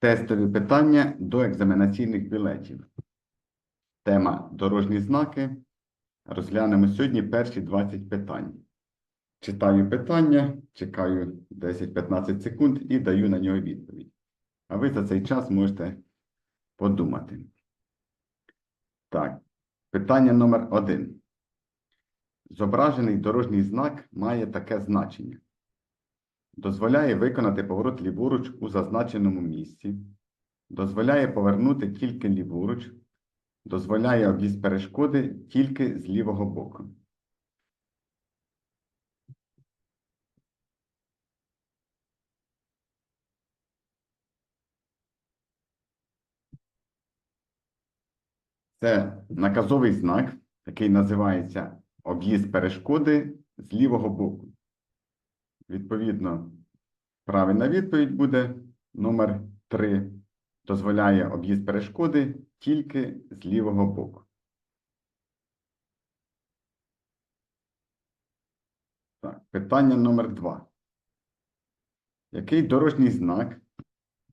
Тестові питання до екзаменаційних білетів. Тема дорожні знаки. Розглянемо сьогодні перші 20 питань. Читаю питання, чекаю 10-15 секунд і даю на нього відповідь. А ви за цей час можете подумати. Так, питання номер один. Зображений дорожній знак має таке значення. Дозволяє виконати поворот ліворуч у зазначеному місці. Дозволяє повернути тільки ліворуч. Дозволяє об'їзд перешкоди тільки з лівого боку. Це наказовий знак, який називається об'їзд перешкоди з лівого боку. Відповідно, правильна відповідь буде номер 3. Дозволяє об'їзд перешкоди тільки з лівого боку. Так, питання номер 2. Який дорожній знак,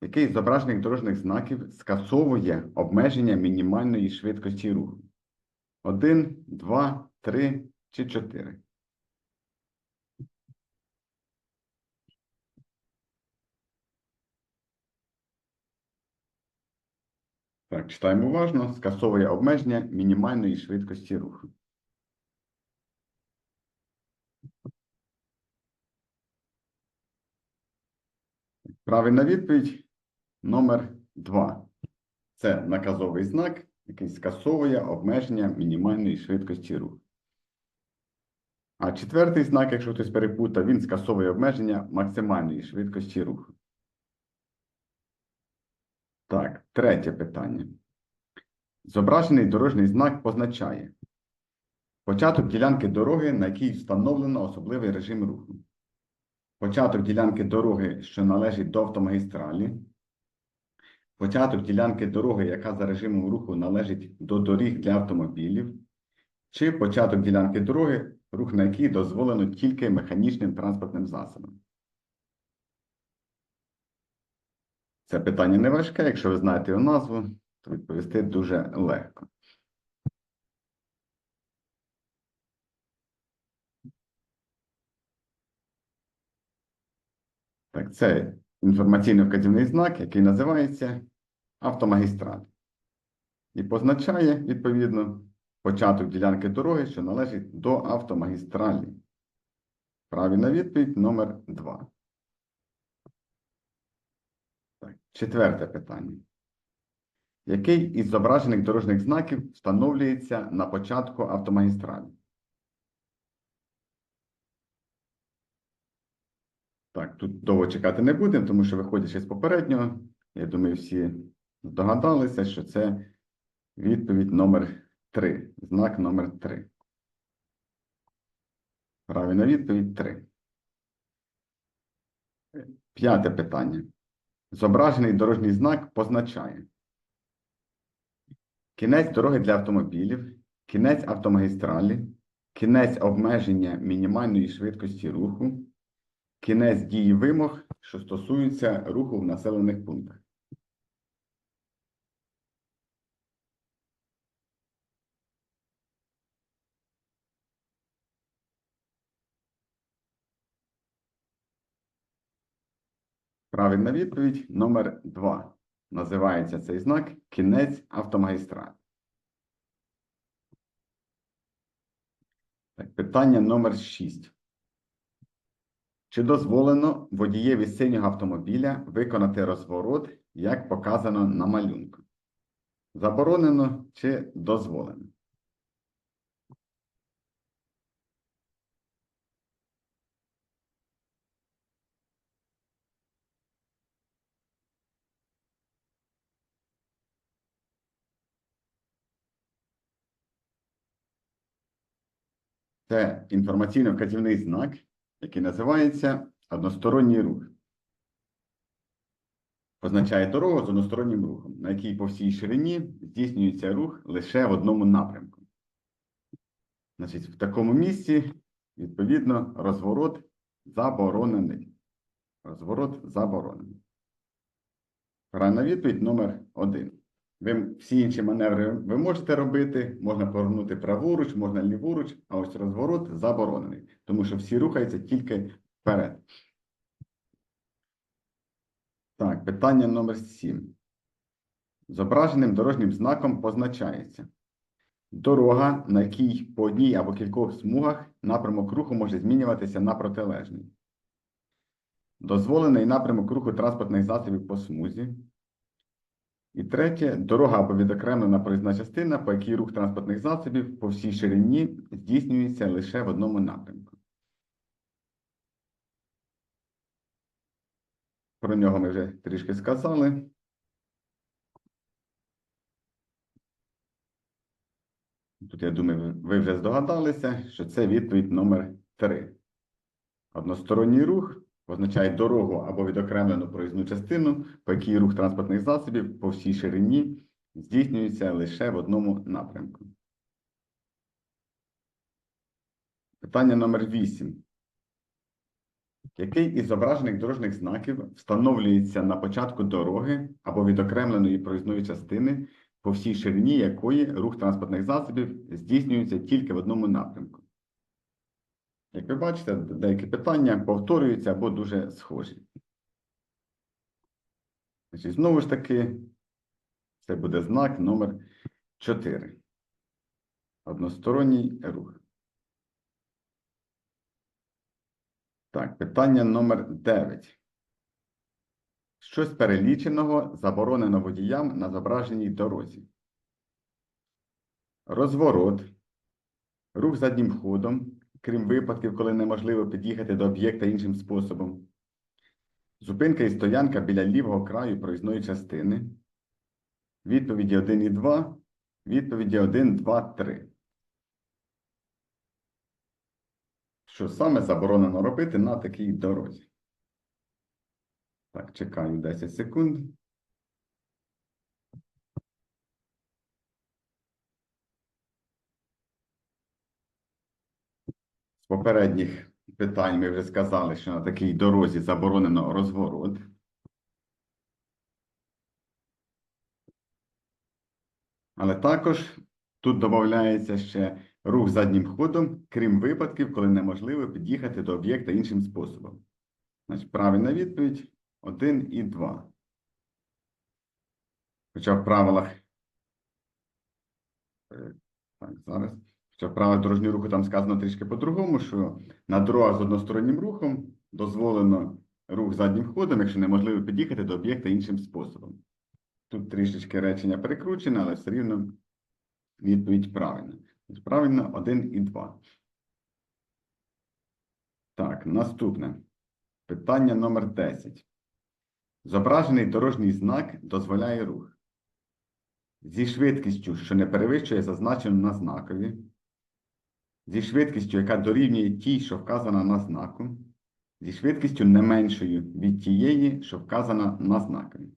який з зображених дорожніх знаків скасовує обмеження мінімальної швидкості руху? 1, 2, 3 чи 4? Так, читаємо уважно. Скасовує обмеження мінімальної швидкості руху. Правильна відповідь номер 2. Це наказовий знак, який скасовує обмеження мінімальної швидкості руху. А четвертий знак, якщо хтось перепутав, він скасовує обмеження максимальної швидкості руху. Так, третє питання. Зображений дорожній знак позначає початок ділянки дороги, на якій встановлено особливий режим руху. Початок ділянки дороги, що належить до автомагістралі. Початок ділянки дороги, яка за режимом руху належить до доріг для автомобілів. Чи початок ділянки дороги, рух на якій дозволено тільки механічним транспортним засобам. Це питання не важке, якщо ви знаєте його назву, то відповісти дуже легко. Так, це інформаційно-вказівний знак, який називається автомагістраль. І позначає, відповідно, початок ділянки дороги, що належить до автомагістралі. Правильна відповідь номер 2. Четверте питання. Який із зображених дорожніх знаків встановлюється на початку автомагістралі? Так, тут довго чекати не будемо, тому що виходячи з попереднього, я думаю, всі здогадалися, що це відповідь номер 3. Знак номер 3. Правильна відповідь 3. П'яте питання. Зображений дорожній знак позначає кінець дороги для автомобілів, кінець автомагістралі, кінець обмеження мінімальної швидкості руху, кінець дії вимог, що стосуються руху в населених пунктах. Правильна відповідь номер 2. Називається цей знак кінець автомагістралі. Так, питання номер 6. Чи дозволено водієві синього автомобіля виконати розворот, як показано на малюнку? Заборонено чи дозволено? Це інформаційно-вказівний знак, який називається односторонній рух. Позначає дорогу з одностороннім рухом, на якій по всій ширині здійснюється рух лише в одному напрямку. Значить, в такому місці, відповідно, розворот заборонений. Розворот заборонений. Правильна відповідь номер один. Ви всі інші маневри ви можете робити, можна повернути праворуч, можна ліворуч, а ось розворот заборонений, тому що всі рухаються тільки вперед. Так, питання номер 7. Зображеним дорожнім знаком позначається дорога, на якій по одній або кількох смугах напрямок руху може змінюватися на протилежний. Дозволений напрямок руху транспортних засобів по смузі. І третє дорога або відокремлена проїзна частина, по якій рух транспортних засобів по всій ширині здійснюється лише в одному напрямку. Про нього ми вже трішки сказали. Тут, я думаю, ви- вже здогадалися, що це відповідь номер 3. Односторонній рух означає дорогу або відокремлену проїзну частину, по якій рух транспортних засобів по всій ширині здійснюється лише в одному напрямку. Питання номер 8. Який із зображених дорожніх знаків встановлюється на початку дороги або відокремленої проїзної частини, по всій ширині якої рух транспортних засобів здійснюється тільки в одному напрямку? Як ви бачите, деякі питання повторюються або дуже схожі. Значить, знову ж таки, це буде знак номер 4. Односторонній рух. Так, питання номер 9. Що з переліченого заборонено водіям на зображеній дорозі? Розворот, рух заднім ходом, крім випадків, коли неможливо під'їхати до об'єкта іншим способом, зупинка і стоянка біля лівого краю проїзної частини, відповіді 1 і 2, відповіді 1, 2, 3. Що саме заборонено робити на такій дорозі? Так, чекаю 10 секунд. З попередніх питань ми вже сказали, що на такій дорозі заборонено розворот. Але також тут додається ще рух заднім ходом, крім випадків, коли неможливо під'їхати до об'єкта іншим способом. Значить, правильна відповідь 1 і 2. Хоча в правилах. е, Так, зараз. Хоча в правилах дорожнього руху там сказано трішки по-другому, що на дорогах з одностороннім рухом дозволено рух заднім ходом, якщо неможливо під'їхати до об'єкта іншим способом. Тут трішечки речення перекручене, але все рівно відповідь правильна. Правильно 1 і 2. Так, наступне. Питання номер 10. Зображений дорожній знак дозволяє рух. Зі швидкістю, що не перевищує зазначену на знакові. Зі швидкістю, яка дорівнює тій, що вказана на знаку. Зі швидкістю не меншою від тієї, що вказана на знакові.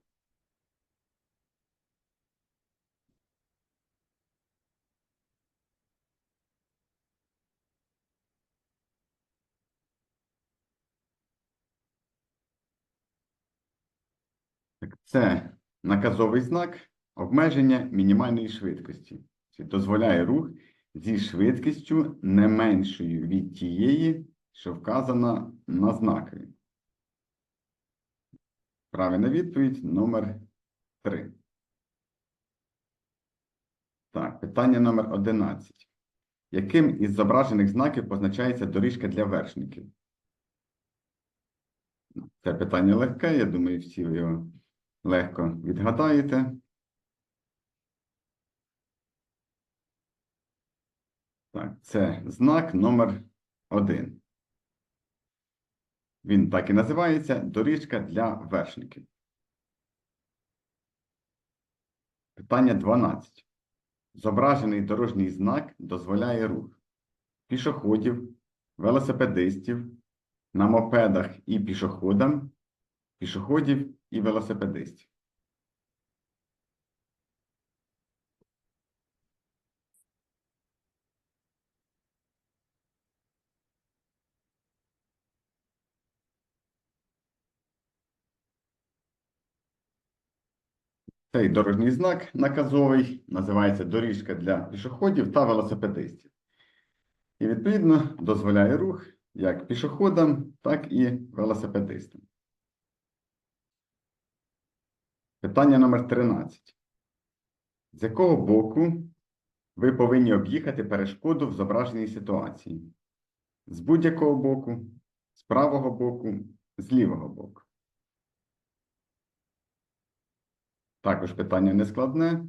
Це наказовий знак обмеження мінімальної швидкості. Це дозволяє рух зі швидкістю не меншою від тієї, що вказана на знакові. Правильна відповідь номер 3. Так, питання номер 11. Яким із зображених знаків позначається доріжка для вершників? Це питання легке, я думаю, всі його легко відгадаєте. Так, це знак номер один. Він так і називається доріжка для вершників. Питання 12. Зображений дорожній знак дозволяє рух пішоходів, велосипедистів, на мопедах і пішоходам, пішоходів і велосипедистів. Цей дорожній знак наказовий називається доріжка для пішоходів та велосипедистів. І, відповідно, дозволяє рух як пішоходам, так і велосипедистам. Питання номер 13. З якого боку ви повинні об'їхати перешкоду в зображеній ситуації? З будь-якого боку, з правого боку, з лівого боку. Також питання нескладне.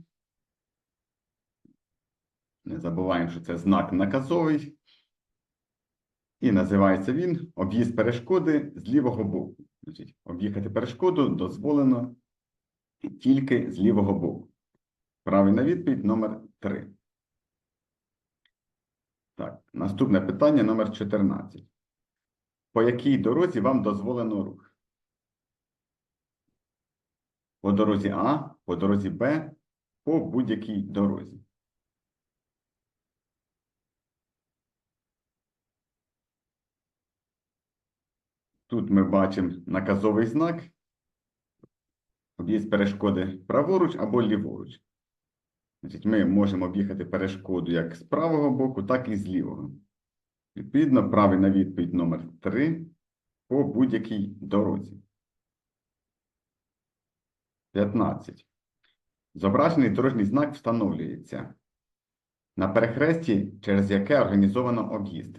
Не забуваємо, що це знак наказовий. І називається він об'їзд перешкоди з лівого боку. Значить, об'їхати перешкоду дозволено тільки з лівого боку. Правильна відповідь номер 3. Так, наступне питання номер 14. По якій дорозі вам дозволено рух? По дорозі А, по дорозі Б, по будь-якій дорозі. Тут ми бачимо наказовий знак. Об'їзд перешкоди праворуч або ліворуч. Значить, ми можемо об'їхати перешкоду як з правого боку, так і з лівого. Відповідно, правильна відповідь номер 3 по будь-якій дорозі. 15. Зображений дорожній знак встановлюється на перехресті, через яке організовано об'їзд.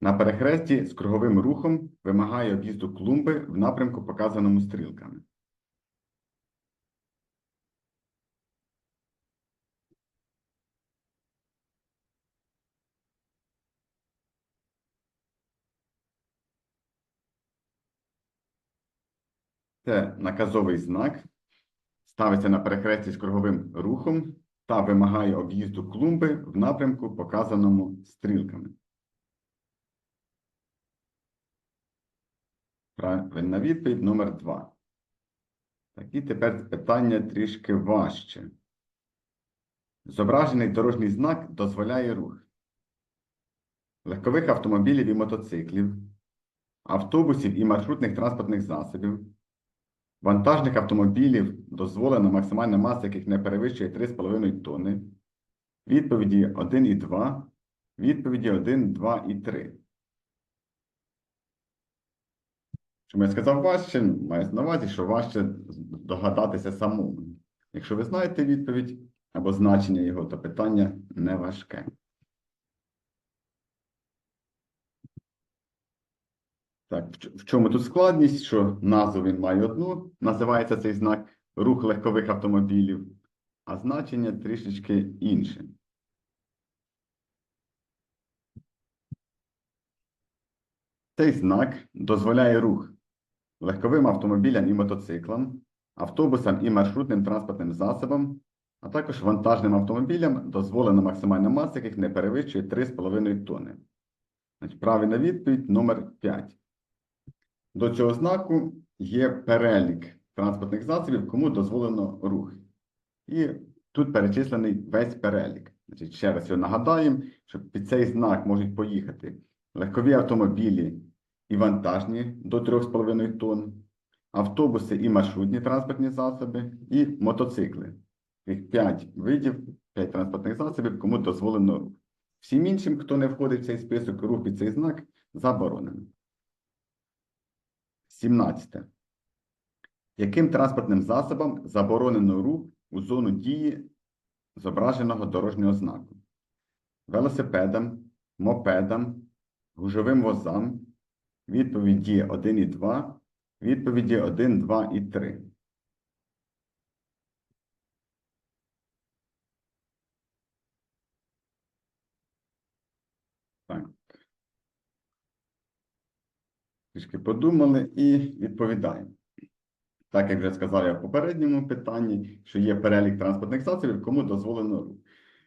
На перехресті з круговим рухом вимагає об'їзду клумби в напрямку, показаному стрілками. Це наказовий знак, ставиться на перехресті з круговим рухом та вимагає об'їзду клумби в напрямку, показаному стрілками. Правильна відповідь номер 2. Так, і тепер питання трішки важче. Зображений дорожній знак дозволяє рух легкових автомобілів і мотоциклів, автобусів і маршрутних транспортних засобів, вантажних автомобілів дозволена максимальна маса, яких не перевищує 3,5 тонни, відповіді 1 і 2, відповіді 1, 2 і 3. Чому я сказав важче, маю на увазі, що важче догадатися самому. Якщо ви знаєте відповідь або значення його, то питання не важке. Так, в чому тут складність? Що назву він має одну, називається цей знак рух легкових автомобілів, а значення трішечки інше. Цей знак дозволяє рух легковим автомобілям і мотоциклам, автобусам і маршрутним транспортним засобам, а також вантажним автомобілям дозволена максимальна маса, яких не перевищує 3,5 тонни. Правильна відповідь номер 5. До цього знаку є перелік транспортних засобів, кому дозволено рух. І тут перечислений весь перелік. Значить, ще раз його нагадаємо, що під цей знак можуть поїхати легкові автомобілі і вантажні до 3,5 тонн, автобуси і маршрутні транспортні засоби, і мотоцикли. Їх 5 видів, 5 транспортних засобів, кому дозволено рух. Всім іншим, хто не входить в цей список, рух під цей знак заборонено. 17. Яким транспортним засобом заборонено рух у зону дії зображеного дорожнього знаку? Велосипедам, мопедам, гужовим возам, відповіді 1 і 2, відповіді 1, 2 і 3. Так. Трішки подумали і відповідаємо. Так, як вже сказав я в попередньому питанні, що є перелік транспортних засобів, кому дозволено рух.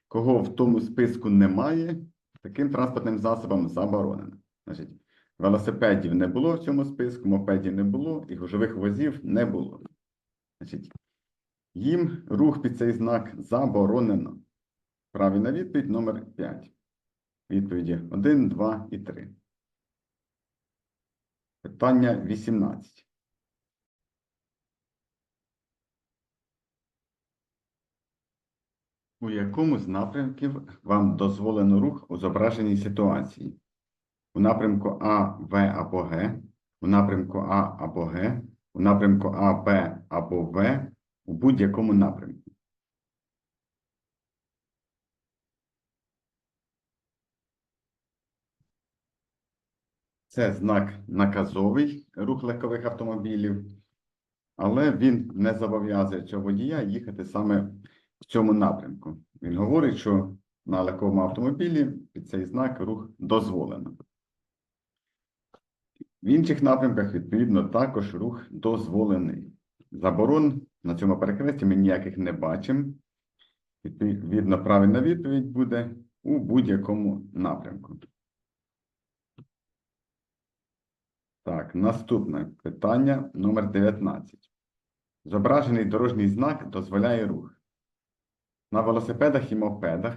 Кого в тому списку немає, таким транспортним засобам заборонено. Значить, велосипедів не було в цьому списку, мопедів не було, і гужових возів не було. Значить, їм рух під цей знак заборонено. Правильна відповідь номер 5. Відповіді 1, 2 і 3. Питання 18. У якому з напрямків вам дозволено рух у зображеній ситуації? У напрямку А, В або Г, у напрямку А або Г, у напрямку А, Б або В, у будь-якому напрямку. Це знак наказовий рух легкових автомобілів, але він не зобов'язує цього водія їхати саме в цьому напрямку. Він говорить, що на легковому автомобілі під цей знак рух дозволено. В інших напрямках, відповідно, також рух дозволений. Заборон на цьому перехресті ми ніяких не бачимо. Відповідно, правильна відповідь буде у будь-якому напрямку. Так, наступне питання номер 19. Зображений дорожній знак дозволяє рух. На велосипедах і мопедах,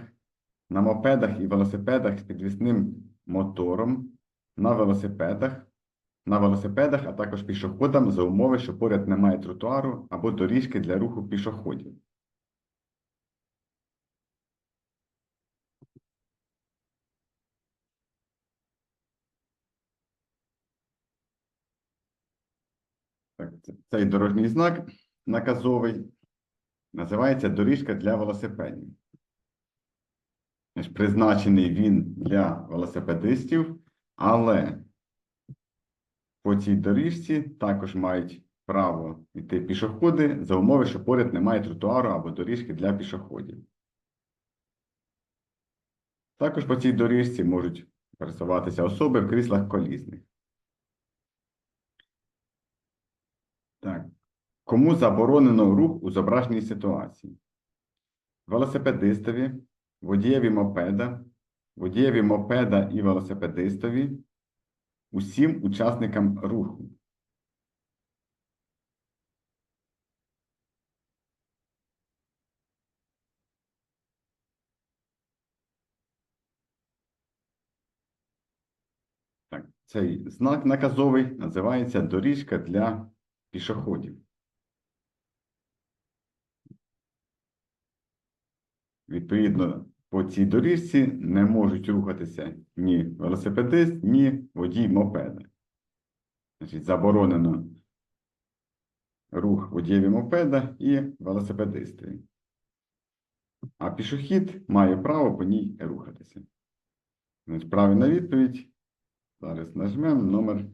на мопедах і велосипедах з підвісним мотором, на велосипедах, на велосипедах, а також пішоходам за умови, що поряд немає тротуару або доріжки для руху пішоходів. Цей дорожній знак наказовий називається доріжка для велосипедів. Призначений він для велосипедистів, але по цій доріжці також мають право йти пішоходи за умови, що поряд немає тротуару або доріжки для пішоходів. Також по цій доріжці можуть пересуватися особи в кріслах колісних. Так. Кому заборонено рух у зображеній ситуації? Велосипедистові, водієві мопеда, водієві мопеда і велосипедистові, усім учасникам руху. Так, цей знак наказовий називається доріжка для пішоходів. Відповідно, по цій доріжці не можуть рухатися ні велосипедист, ні водій мопеда. Значить, заборонено рух водієві мопеда і велосипедистові. А пішохід має право по ній рухатися. Значить, правильна відповідь. Зараз нажмемо номер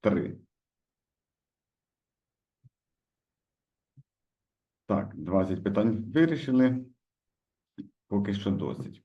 3. Так, 20 питань вирішили. Поки що досить.